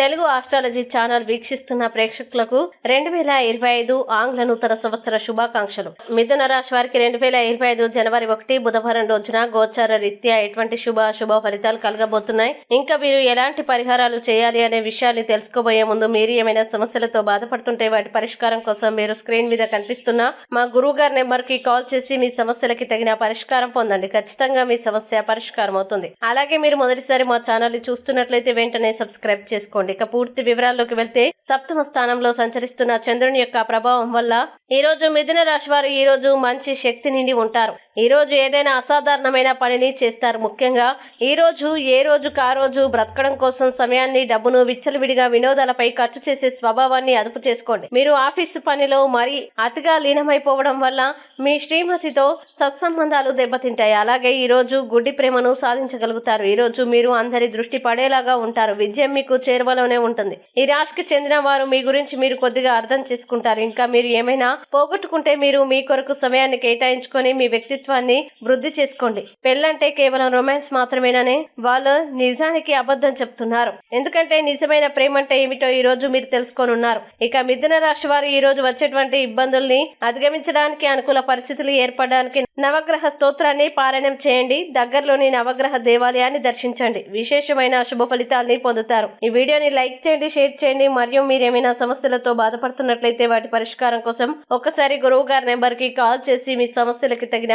Telugu astrology channel వీక్షిస్తున్న ప్రేక్షకులకు రెండు వేల ఇరవై ఐదు ఆంగ్ల నూతన సంవత్సర శుభాకాంక్షలు. మిథున రాశి వారికి రెండు వేల ఇరవై ఐదు జనవరి ఒకటి బుధవారం రోజున గోచార రీత్యా ఎటువంటి శుభ శుభ ఫలితాలు కలగబోతున్నాయి? ఇంకా మీరు ఎలాంటి పరిహారాలు చేయాలి అనే విషయాన్ని తెలుసుకోబోయే ముందు మీరు ఏమైనా సమస్యలతో బాధపడుతుంటే వాటి పరిష్కారం కోసం మీరు స్క్రీన్ మీద కనిపిస్తున్న మా గురువు గారి నెంబర్కి కాల్ చేసి మీ సమస్యలకి తగిన పరిష్కారం పొందండి. ఖచ్చితంగా మీ సమస్య పరిష్కారం అవుతుంది అలాగే మీరు మొదటిసారి మా ఛానల్ చూస్తున్నట్లయితే వెంటనే సబ్స్క్రైబ్ చేసుకోండి. ఇక పూర్తి వివరాల్లోకి వెళ్తే సప్తమ స్థానంలో సంచరిస్తున్న చంద్రుని యొక్క ప్రభావం వల్ల ఈ రోజు మిథున రాశి వారు ఈ రోజు మంచి శక్తి నిండి ఉంటారు. ఈ రోజు ఏదైనా అసాధారణమైన పనిని చేస్తారు. ముఖ్యంగా ఈ రోజు ఏ రోజు కా రోజు బ్రతకడం కోసం సమయాన్ని డబ్బును విచ్చలవిడిగా వినోదాలపై ఖర్చు చేసే స్వభావాన్ని అదుపు చేసుకోండి. మీరు ఆఫీసు పనిలో మరీ అతిగా లీనమైపోవడం వల్ల మీ శ్రీమతితో సత్సంబంధాలు దెబ్బతింటాయి. అలాగే ఈరోజు గుడ్డి ప్రేమను సాధించగలుగుతారు. ఈ రోజు మీరు అందరి దృష్టి పడేలాగా ఉంటారు. విజయం మీకు చేరువలోనే ఉంటుంది. ఈ రాశికి చెందిన వారు మీ గురించి మీరు కొద్దిగా అర్థం చేసుకుంటారు. ఇంకా మీరు ఏమైనా పోగొట్టుకుంటే మీరు మీ కొరకు సమయాన్ని కేటాయించుకొని మీ వ్యక్తి వ్యక్తిత్వాన్ని వృద్ధి చేసుకోండి. పెళ్ళంటే కేవలం రొమాన్స్ మాత్రమేనని వాళ్ళు నిజానికి అబద్ధం చెప్తున్నారు. ఎందుకంటే నిజమైన ప్రేమ అంటే ఏమిటో ఈ రోజు మీరు తెలుసుకొని ఉన్నారు ఇక మిథున రాశి వారు ఈ రోజు వచ్చేటువంటి ఇబ్బందుల్ని అధిగమించడానికి అనుకూల పరిస్థితులు ఏర్పడడానికి నవగ్రహ స్తోత్రాన్ని పారాయణం చేయండి. దగ్గరలోని నవగ్రహ దేవాలయాన్ని దర్శించండి. విశేషమైన శుభ ఫలితాల్ని పొందుతారు. ఈ వీడియోని లైక్ చేయండి షేర్ చేయండి. మరియు మీరు ఏమైనా సమస్యలతో బాధపడుతున్నట్లయితే వాటి పరిష్కారం కోసం ఒక్కసారి గురువు గారి నెంబర్కి కాల్ చేసి మీ సమస్యలకి తగిన